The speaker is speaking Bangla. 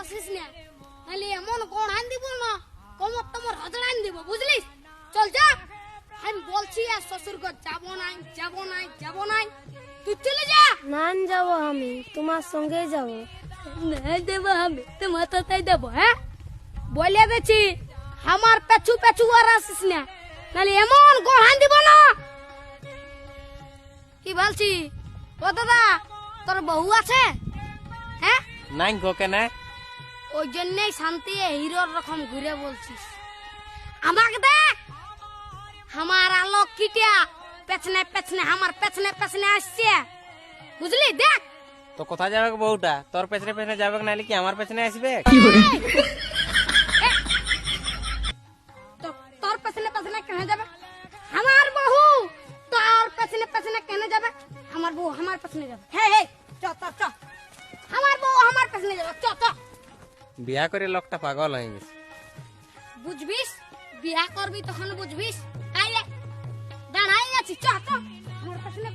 আসিস না তাহলে এমন কোন আন দিব না কমর তোমার হজড়ান দিব বুঝলিস চল যা আমি বলছি আর শ্বশুর ঘর যাব নাই যাব নাই যাব নাই তুই চলে যা নান যাব আমি তোমার সঙ্গে যাব না দেবো আমি তোমার তাই দেবো হ্যাঁ বলে দিচ্ছি আমার পেছু পেছু আর আসিস না নাহলে এমন গোড়ান দিব না কি বলছি ও দাদা তোর বউ আছে হ্যাঁ নাই গো কেনে ওই জন্যই শান্তি হিরোর রকম ঘুরে বলছিস আমাকে দেখ আমার আলোক কিটিয়া পেছনে পেছনে আমার পেছনে পেছনে আসছে বুঝলি দেখ তো কোথায় যাবে গো বউটা তোর পেছনে পেছনে যাবে নাহলে কি আমার পেছনে আসবে তো তোর পেছনে পেছনে কেন যাবে আমার বহু তোর পেছনে পেছনে কেন যাবে আমার বউ আমার পেছনে যাবে হে হে চ চ চ আমার বউ আমার পেছনে যাবে চ চ বিয়া করে লোকটা পাগল হয়ে গেছে। বুঝবিস? বিয়া করবি তখন বুঝবিস? রে দাঁড়াই আছি, চ চ। আমার